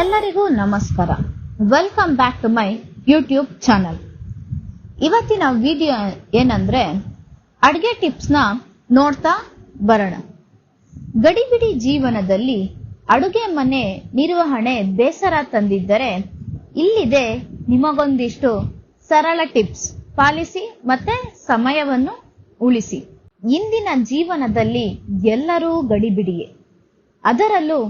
ಎಲ್ಲರಿಗೂ ನಮಸ್ಕಾರ. Welcome back to my YouTube channel ಇವತ್ತಿನ ವಿಡಿಯೋ ಏನಂದ್ರೆ, ಅಡುಗೆ ಟಿಪ್ಸ್ನ ನೋಡ್ತಾ ಬರೋಣ. ಗಡಿಬಿಡಿ ಜೀವನದಲ್ಲಿ ಅಡುಗೆ ಮನೆ ನಿರ್ವಹಣೆ ಬೇಸರ ತಂದಿದ್ದರೆ, ಇಲ್ಲಿದೆ ನಿಮಗೊಂದಿಷ್ಟು ಸರಳ ಟಿಪ್ಸ್ ಪಾಲಿಸಿ ಮತ್ತೆ ಸಮಯವನ್ನು ಉಳಿಸಿ. ಇಂದಿನ ಜೀವನದಲ್ಲಿ ಎಲ್ಲರೂ ಗಡಿಬಿಡಿಯೇ. ಅದರಲ್ಲೂ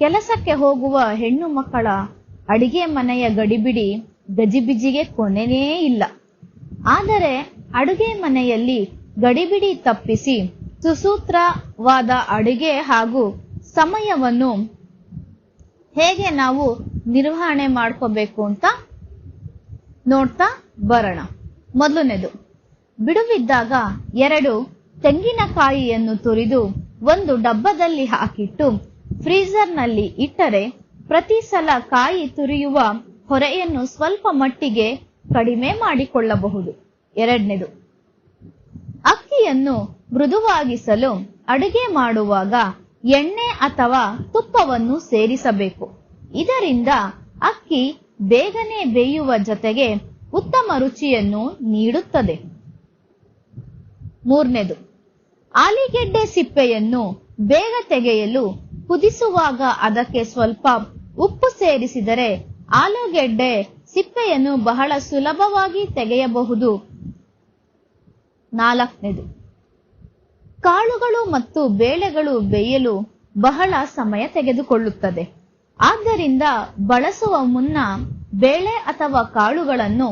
ಕೆಲಸಕ್ಕೆ ಹೋಗುವ ಹೆಣ್ಣು ಮಕ್ಕಳ ಅಡಿಗೆ ಮನೆಯ ಗಡಿಬಿಡಿ ಗಜಿಬಿಜಿಗೆ ಕೊನೆಯೇ ಇಲ್ಲ. ಆದರೆ ಅಡುಗೆ ಮನೆಯಲ್ಲಿ ಗಡಿಬಿಡಿ ತಪ್ಪಿಸಿ ಸುಸೂತ್ರವಾದ ಅಡುಗೆ ಹಾಗೂ ಸಮಯವನ್ನು ಹೇಗೆ ನಾವು ನಿರ್ವಹಣೆ ಮಾಡ್ಕೋಬೇಕು ಅಂತ ನೋಡ್ತಾ ಬರೋಣ. ಮೊದಲನೇದು, ಬಿಡುವಿದ್ದಾಗ ಎರಡು ತೆಂಗಿನಕಾಯಿಯನ್ನು ತುರಿದು ಒಂದು ಡಬ್ಬದಲ್ಲಿ ಹಾಕಿಟ್ಟು ಫ್ರೀಜರ್ನಲ್ಲಿ ಇಟ್ಟರೆ ಪ್ರತಿ ಸಲ ಕಾಯಿ ತುರಿಯುವ ಹೊರೆಯನ್ನು ಸ್ವಲ್ಪ ಮಟ್ಟಿಗೆ ಕಡಿಮೆ ಮಾಡಿಕೊಳ್ಳಬಹುದು. ಎರಡನೇದು, ಅಕ್ಕಿಯನ್ನು ಮೃದುವಾಗಿಸಲು ಅಡುಗೆ ಮಾಡುವಾಗ ಎಣ್ಣೆ ಅಥವಾ ತುಪ್ಪವನ್ನು ಸೇರಿಸಬೇಕು. ಇದರಿಂದ ಅಕ್ಕಿ ಬೇಗನೆ ಬೇಯುವ ಜೊತೆಗೆ ಉತ್ತಮ ರುಚಿಯನ್ನು ನೀಡುತ್ತದೆ. ಮೂರನೇದು, ಆಲಿಗೆಡ್ಡೆ ಸಿಪ್ಪೆಯನ್ನು ಬೇಗ ತೆಗೆಯಲು ಕುದಿಸುವಾಗ ಅದಕ್ಕೆ ಸ್ವಲ್ಪ ಉಪ್ಪು ಸೇರಿಸಿದರೆ ಆಲೂಗೆಡ್ಡೆ ಸಿಪ್ಪೆಯನ್ನು ಬಹಳ ಸುಲಭವಾಗಿ ತೆಗೆಯಬಹುದು. ನಾಲ್ಕನೇದು, ಕಾಳುಗಳು ಮತ್ತು ಬೇಳೆಗಳು ಬೇಯಲು ಬಹಳ ಸಮಯ ತೆಗೆದುಕೊಳ್ಳುತ್ತದೆ. ಆದ್ದರಿಂದ ಬಳಸುವ ಮುನ್ನ ಬೇಳೆ ಅಥವಾ ಕಾಳುಗಳನ್ನು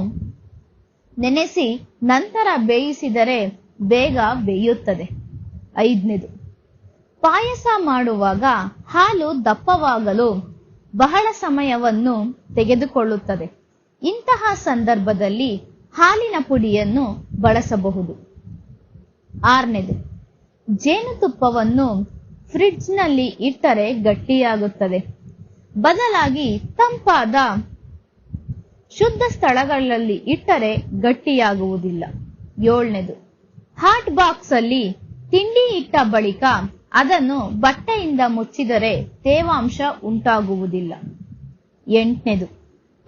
ನೆನೆಸಿ ನಂತರ ಬೇಯಿಸಿದರೆ ಬೇಗ ಬೇಯುತ್ತದೆ. ಐದನೇದು ಪಾಯಸ ಮಾಡುವಾಗ ಹಾಲು ದಪ್ಪವಾಗಲು ಬಹಳ ಸಮಯವನ್ನು ತೆಗೆದುಕೊಳ್ಳುತ್ತದೆ. ಇಂತಹ ಸಂದರ್ಭದಲ್ಲಿ ಹಾಲಿನ ಪುಡಿಯನ್ನು ಬಳಸಬಹುದು. ಆರನೇದು, ಜೇನುತುಪ್ಪವನ್ನು ಫ್ರಿಡ್ಜ್ನಲ್ಲಿ ಇಟ್ಟರೆ ಗಟ್ಟಿಯಾಗುತ್ತದೆ. ಬದಲಾಗಿ ತಂಪಾದ ಶುದ್ಧ ಸ್ಥಳಗಳಲ್ಲಿ ಇಟ್ಟರೆ ಗಟ್ಟಿಯಾಗುವುದಿಲ್ಲ. ಏಳನೇದು ಹಾಟ್ ಬಾಕ್ಸ್ ಅಲ್ಲಿ ತಿಂಡಿ ಇಟ್ಟ ಬಳಿಕ ಅದನ್ನು ಬಟ್ಟೆಯಿಂದ ಮುಚ್ಚಿದರೆ ತೇವಾಂಶ ಉಂಟಾಗುವುದಿಲ್ಲ. ಎಂಟನೇದು,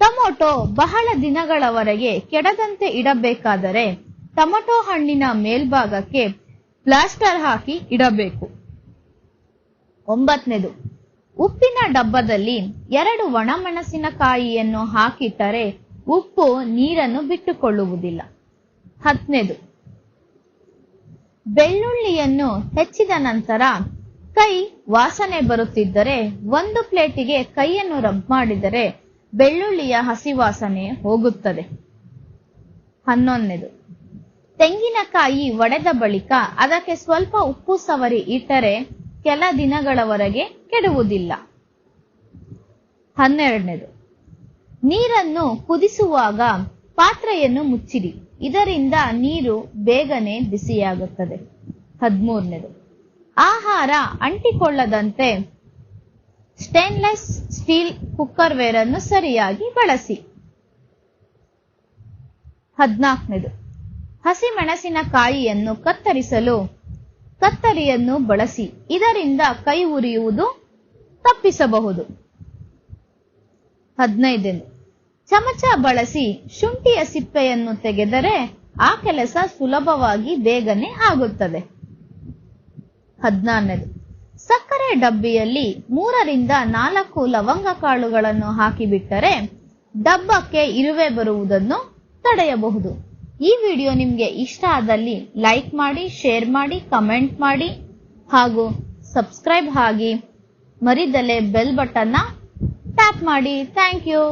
ಟೊಮೊಟೊ ಬಹಳ ದಿನಗಳವರೆಗೆ ಕೆಡದಂತೆ ಇಡಬೇಕಾದರೆ ಟೊಮೊಟೊ ಹಣ್ಣಿನ ಮೇಲ್ಭಾಗಕ್ಕೆ ಪ್ಲಾಸ್ಟರ್ ಹಾಕಿ ಇಡಬೇಕು. ಒಂಬತ್ತನೇದು, ಉಪ್ಪಿನ ಡಬ್ಬದಲ್ಲಿ ಎರಡು ಒಣಮೆಣಸಿನಕಾಯಿಯನ್ನು ಹಾಕಿಟ್ಟರೆ ಉಪ್ಪು ನೀರನ್ನು ಬಿಟ್ಟುಕೊಳ್ಳುವುದಿಲ್ಲ. ಹತ್ತನೇದು ಬೆಳ್ಳುಳ್ಳಿಯನ್ನು ಹೆಚ್ಚಿದ ನಂತರ ಕೈ ವಾಸನೆ ಬರುತ್ತಿದ್ದರೆ ಒಂದು ಪ್ಲೇಟಿಗೆ ಕೈಯನ್ನು ರಬ್ ಮಾಡಿದರೆ ಬೆಳ್ಳುಳ್ಳಿಯ ಹಸಿ ವಾಸನೆ ಹೋಗುತ್ತದೆ. ಹನ್ನೊಂದನೇದು, ತೆಂಗಿನಕಾಯಿ ಒಡೆದ ಬಳಿಕ ಅದಕ್ಕೆ ಸ್ವಲ್ಪ ಉಪ್ಪು ಸವರಿ ಇಟ್ಟರೆ ಕೆಲ ದಿನಗಳವರೆಗೆ ಕೆಡುವುದಿಲ್ಲ. ಹನ್ನೆರಡನೇದು, ನೀರನ್ನು ಕುದಿಸುವಾಗ ಪಾತ್ರೆಯನ್ನು ಮುಚ್ಚಿಡಿ. ಇದರಿಂದ ನೀರು ಬೇಗನೆ ಬಿಸಿಯಾಗುತ್ತದೆ. ಹದಿಮೂರನೇದು. ಆಹಾರ ಅಂಟಿಕೊಳ್ಳದಂತೆ ಸ್ಟೇನ್ಲೆಸ್ ಸ್ಟೀಲ್ ಕುಕ್ಕರ್ ವೇರ್ ಅನ್ನು ಸರಿಯಾಗಿ ಬಳಸಿ. ಹದಿನಾಲ್ಕನೇದು. ಹಸಿ ಮೆಣಸಿನಕಾಯಿಯನ್ನು ಕತ್ತರಿಸಲು ಕತ್ತರಿಯನ್ನು ಬಳಸಿ. ಇದರಿಂದ ಕೈ ಉರಿಯುವುದು ತಪ್ಪಿಸಬಹುದು. ಹದಿನೈದನೇ ಚಮಚ ಬಳಸಿ ಶುಂಠಿಯ ಸಿಪ್ಪೆಯನ್ನು ತೆಗೆದರೆ ಆ ಕೆಲಸ ಸುಲಭವಾಗಿ ಬೇಗನೆ ಆಗುತ್ತದೆ. ಹದಿನಾರನೇದು. ಸಕ್ಕರೆ ಡಬ್ಬಿಯಲ್ಲಿ ಮೂರರಿಂದ ನಾಲ್ಕು ಲವಂಗ ಕಾಳುಗಳನ್ನು ಹಾಕಿಬಿಟ್ಟರೆ ಡಬ್ಬಕ್ಕೆ ಇರುವೆ ಬರುವುದನ್ನು ತಡೆಯಬಹುದು. ಈ ವಿಡಿಯೋ ನಿಮಗೆ ಇಷ್ಟ ಆದಲ್ಲಿ ಲೈಕ್ ಮಾಡಿ, ಶೇರ್ ಮಾಡಿ, ಕಮೆಂಟ್ ಮಾಡಿ ಹಾಗೂ ಸಬ್ಸ್ಕ್ರೈಬ್ ಆಗಿ ಮರಿದಲೆ ಬೆಲ್ ಬಟನ್ನ ಟ್ಯಾಪ್ ಮಾಡಿ. Thank you.